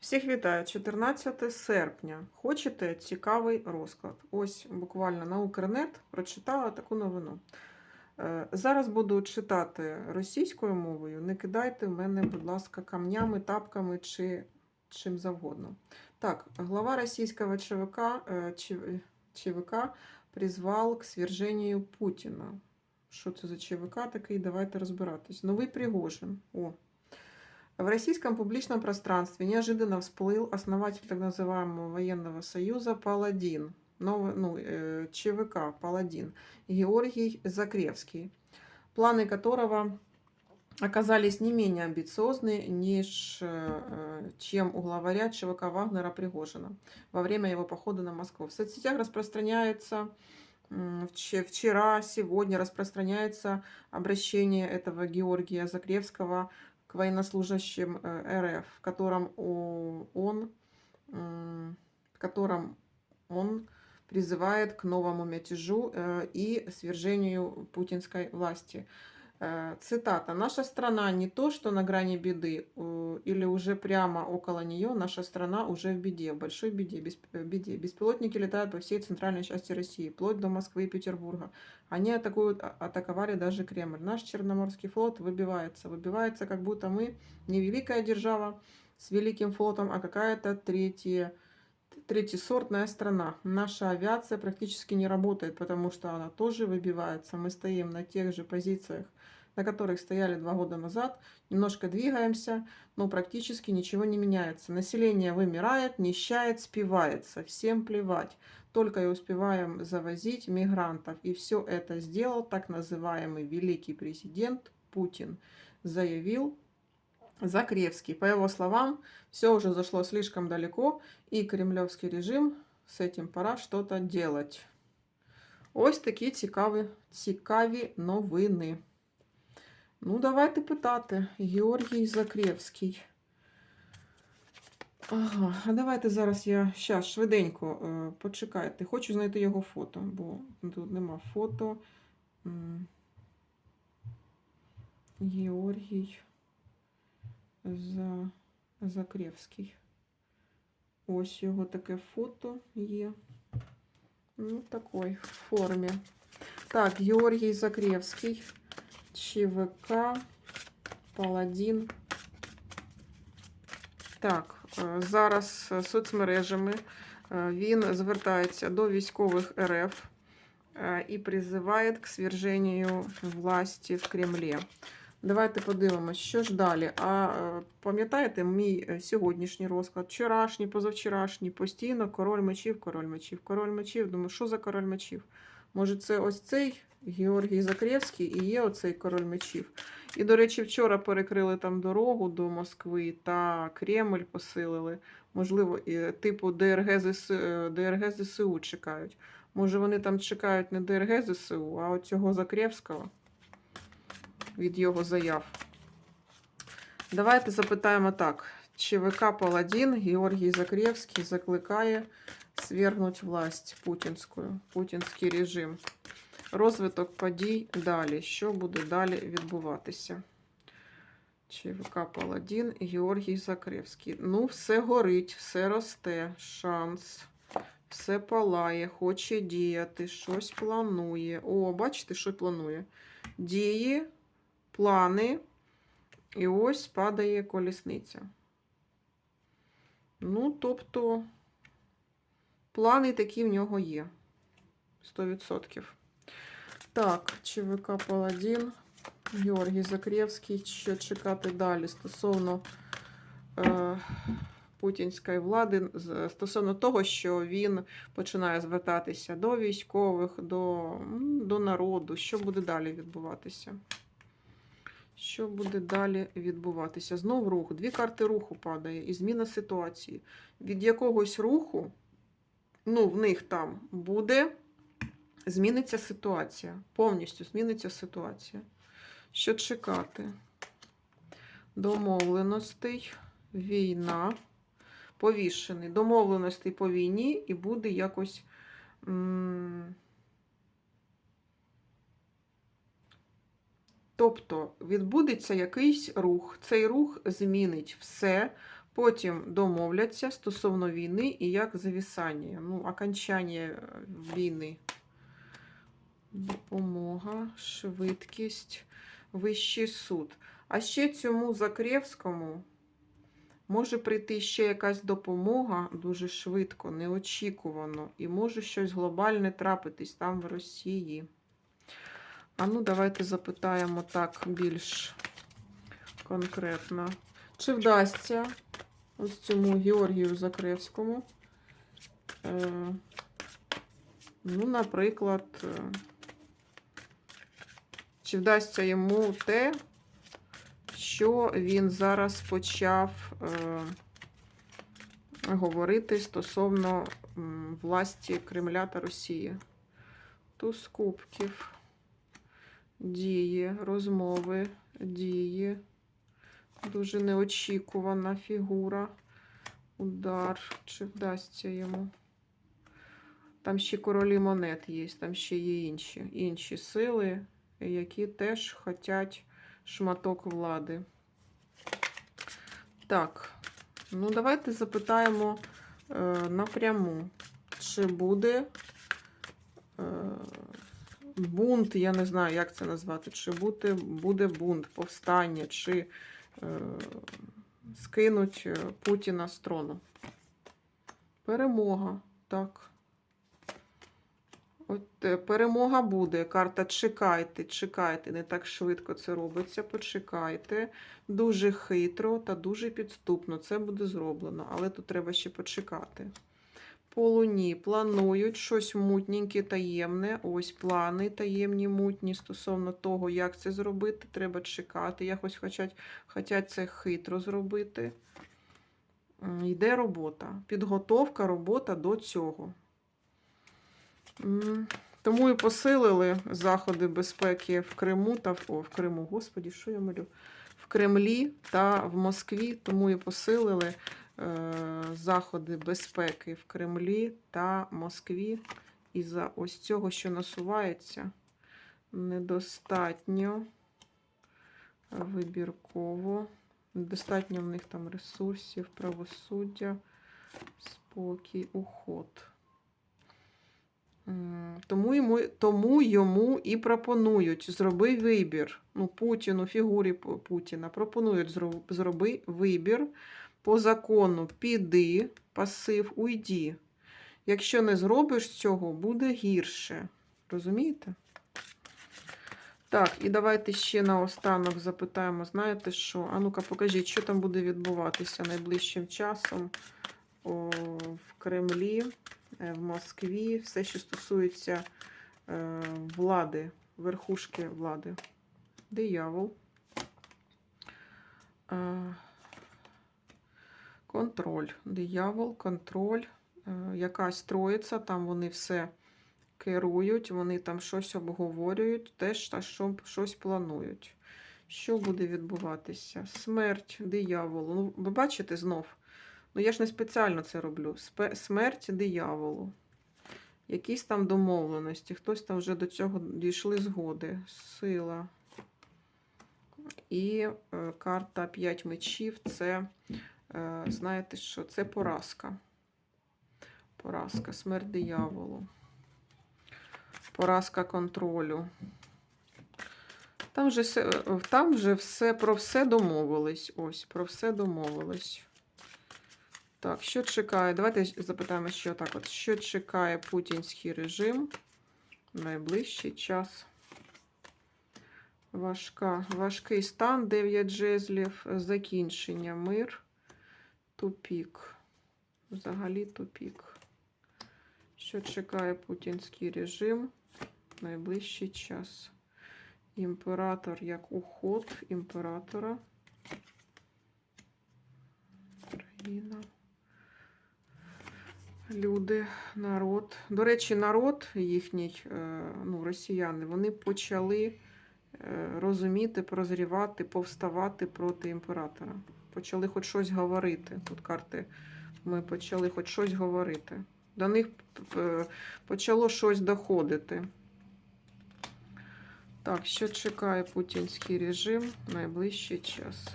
Всіх вітаю, 14 серпня. Хочете цікавий розклад? Ось буквально на Укрнет прочитала таку новину. Е, Зараз буду читати російською мовою. Не кидайте мене, будь ласка, камнями, тапками чи чим завгодно. Так, глава російського ЧВК, е, ЧВК призвав к свержению Путіна. Що це за ЧВК такий? Давайте розбиратись. Новий Пригожин. О, в российском публичном пространстве неожиданно всплыл основатель так называемого военного союза Паладин, новый, ну, э, ЧВК Паладин, Георгий Закревский, планы которого оказались не менее амбициозны, неж, э, чем у главаря ЧВК Вагнера Пригожина во время его похода на Москву. В соцсетях распространяется вчера, сегодня распространяется обращение этого Георгия Закревского военнослужащим э, РФ, в котором он, в котором он призывает к новому мятежу э, и свержению путинской власти. Э, Цитата. «Наша страна не то, что на грани беды, или уже прямо около нее, наша страна уже в беде, в большой беде, бес- э, беде. Беспилотники летают по всей центральной части России, вплоть до Москвы и Петербурга. Они атакуют, а- атаковали даже Кремль. Наш Черноморский флот выбивается. Выбивается, как будто мы не великая держава с великим флотом, а какая-то третья, третьесортная страна. Наша авиация практически не работает, потому что она тоже выбивается. Мы стоим на тех же позициях, на которых стояли два года назад. Немножко двигаемся, но практически ничего не меняется. Население вымирает, нищает, спивается. Всем плевать. Только и успеваем завозить мигрантов. И все это сделал так называемый великий президент Путин. Заявил Закревский. По его словам, все уже зашло слишком далеко, и кремлевский режим с этим пора что-то делать. Ось такі цікаві, цікаві новини. Ну, давайте питати. Георгій Закревський. Ага, а давайте зараз я щас швиденько е, почекайте. Хочу знайти його фото, бо тут нема фото. Георгій За... Закревський. Ось його таке фото є. Ну, такой в формі. Так, Георгій Закревський. ЧВК. Паладін. Так, е, зараз соцмережами е, він звертається до військових РФ е, і призиває к сверженню власті в Кремлі. Давайте подивимось, що ж далі. А пам'ятаєте мій сьогоднішній розклад, вчорашній, позавчорашній, постійно король мечів, король мечів, король мечів. Думаю, що за король мечів? Може, це ось цей Георгій Закревський і є оцей король мечів. І, до речі, вчора перекрили там дорогу до Москви та Кремль посилили. Можливо, типу ДРГ ЗСУ, е, ДРГ ЗСУ чекають. Може, вони там чекають не ДРГ ЗСУ, а от цього Закревського від його заяв. Давайте запитаємо так. ЧВК Паладін Георгій Закревський закликає свергнуть власть путінську, путінський режим. Розвиток подій далі. Що буде далі відбуватися? ЧВК Паладін Георгій Закревський. Ну, все горить, все росте, шанс. Все палає, хоче діяти, щось планує. О, бачите, що планує? Дії, плани. І ось падає колісниця. Ну, тобто, плани такі в нього є. 100%. Так, ЧВК Паладін, Георгій Закревський. Що чекати далі стосовно е, путінської влади, стосовно того, що він починає звертатися до військових, до, до народу. Що буде далі відбуватися? Що буде далі відбуватися? Знов рух. Дві карти руху падає і зміна ситуації. Від якогось руху, ну, в них там буде зміниться ситуація. Повністю зміниться ситуація. Що чекати? Домовленостей, війна, повішений. Домовленостей по війні і буде якось. Тобто відбудеться якийсь рух. Цей рух змінить все Потім домовляться стосовно війни і як завісання, ну, окончання війни. Допомога, швидкість, вищий суд. А ще цьому Закревському може прийти ще якась допомога дуже швидко, неочікувано, і може щось глобальне трапитись там в Росії. А ну, давайте запитаємо так більш конкретно. Чи вдасться ось цьому Георгію Закревському? Е, ну, наприклад, е, чи вдасться йому те, що він зараз почав е, говорити стосовно м, власті Кремля та Росії? Туз кубків, дії, розмови, дії. Дуже неочікувана фігура. Удар. Чи вдасться йому? Там ще королі монет є, там ще є інші, інші сили, які теж хочуть шматок влади. Так, ну давайте запитаємо е, напряму, чи буде е, бунт, я не знаю, як це назвати, чи буде, буде бунт, повстання, чи е, скинуть е, Путіна з трону. Перемога, так. От е, перемога буде. Карта чекайте, чекайте. Не так швидко це робиться. Почекайте. Дуже хитро та дуже підступно. Це буде зроблено, але тут треба ще почекати. По луні планують щось мутненьке, таємне. Ось плани таємні, мутні стосовно того, як це зробити. Треба чекати. Якось хочуть, хочуть це хитро зробити. Йде робота. Підготовка, робота до цього. Тому і посилили заходи безпеки в Криму та в, о, в Криму, господі, що я малю? В Кремлі та в Москві, тому і посилили е, заходи безпеки в Кремлі та Москві. І за ось цього, що насувається, недостатньо вибірково. Недостатньо в них там ресурсів, правосуддя, спокій, уход. Тому йому, тому йому і пропонують зроби вибір. Ну, Путіну, фігурі Путіна пропонують зро- зроби вибір по закону піди, пасив, уйди. Якщо не зробиш цього, буде гірше. Розумієте? Так, і давайте ще наостанок запитаємо, знаєте що? А ну-ка, покажіть, що там буде відбуватися найближчим часом в Кремлі, в Москві, все, що стосується е, влади, верхушки влади. Диявол. Е, контроль. Диявол, контроль. Е, якась троїця, там вони все керують, вони там щось обговорюють, теж та що, щось планують. Що буде відбуватися? Смерть дияволу. Ну, ви бачите знов? Ну, я ж не спеціально це роблю. Смерть дияволу. Якісь там домовленості, хтось там вже до цього дійшли згоди. Сила. І е, карта 5 мечів це, е, знаєте що, це поразка. Поразка, смерть дияволу. Поразка контролю. Там же, все, е, там вже все про все домовились. Ось, про все домовились. Так, що чекає? Давайте запитаємо, що так от. Що чекає путінський режим в найближчий час? Важка, важкий стан, 9 жезлів, закінчення, мир, тупік. Взагалі тупік. Що чекає путінський режим в найближчий час? Імператор як уход імператора. Країна. Люди, народ. До речі, народ їхній, е, ну, росіяни, вони почали е, розуміти, прозрівати, повставати проти імператора. Почали хоч щось говорити. Тут карти ми почали хоч щось говорити. До них е, почало щось доходити. Так, що чекає путінський режим найближчий час?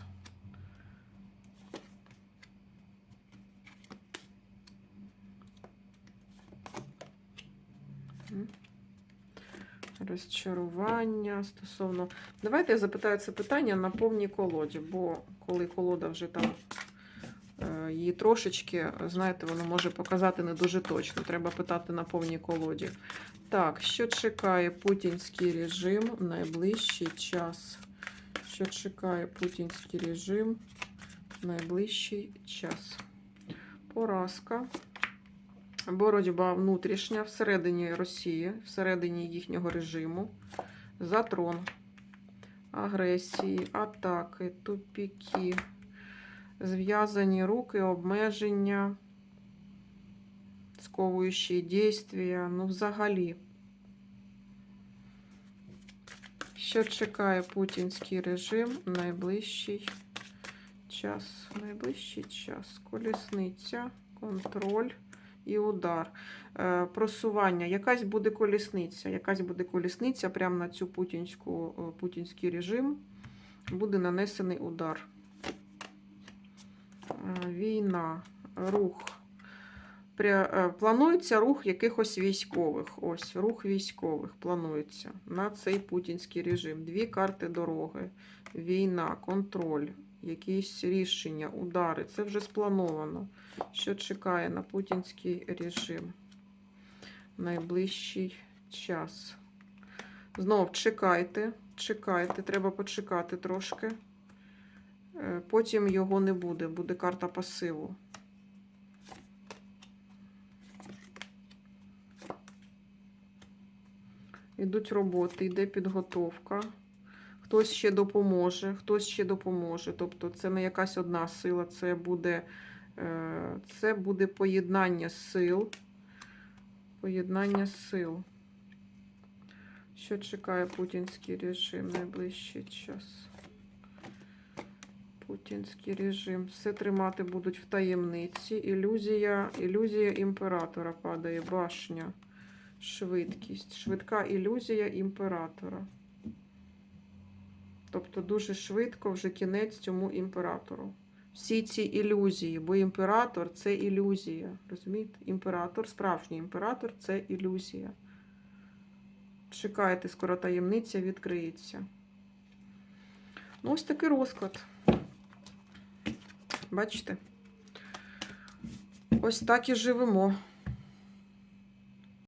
Розчарування стосовно. Давайте я запитаю це питання на повній колоді, бо коли колода вже там е, її трошечки, знаєте, воно може показати не дуже точно. Треба питати на повній колоді. Так, що чекає путінський режим в найближчий час? Що чекає путінський режим в найближчий час? Поразка. Боротьба внутрішня всередині Росії, всередині їхнього режиму. За трон. Агресії, атаки, тупіки, зв'язані руки, обмеження, сковуючі дійствия. Ну, взагалі. Що чекає путінський режим найближчий час? Найближчий час. Колісниця, контроль і удар. Е, Просування. Якась буде колісниця. Якась буде колісниця прямо на цю путінську, е, путінський режим. Буде нанесений удар. Е, Війна, рух. Планується рух якихось військових. Ось рух військових планується на цей путінський режим. Дві карти дороги, війна, контроль, якісь рішення, удари. Це вже сплановано. Що чекає на путінський режим? Найближчий час. Знов чекайте, чекайте, треба почекати трошки. Е, Потім його не буде, буде карта пасиву. Ідуть роботи, йде підготовка. Хтось ще допоможе, хтось ще допоможе. Тобто це не якась одна сила, це буде, е, це буде поєднання сил. Поєднання сил. Що чекає путінський режим найближчий час? Путінський режим. Все тримати будуть в таємниці. Ілюзія, ілюзія імператора падає. Башня. Швидкість. Швидка ілюзія імператора. Тобто дуже швидко вже кінець цьому імператору. Всі ці ілюзії, бо імператор це ілюзія. Розумієте? Імператор, справжній імператор це ілюзія. Чекайте, скоро таємниця відкриється. Ну, ось такий розклад. Бачите? Ось так і живемо.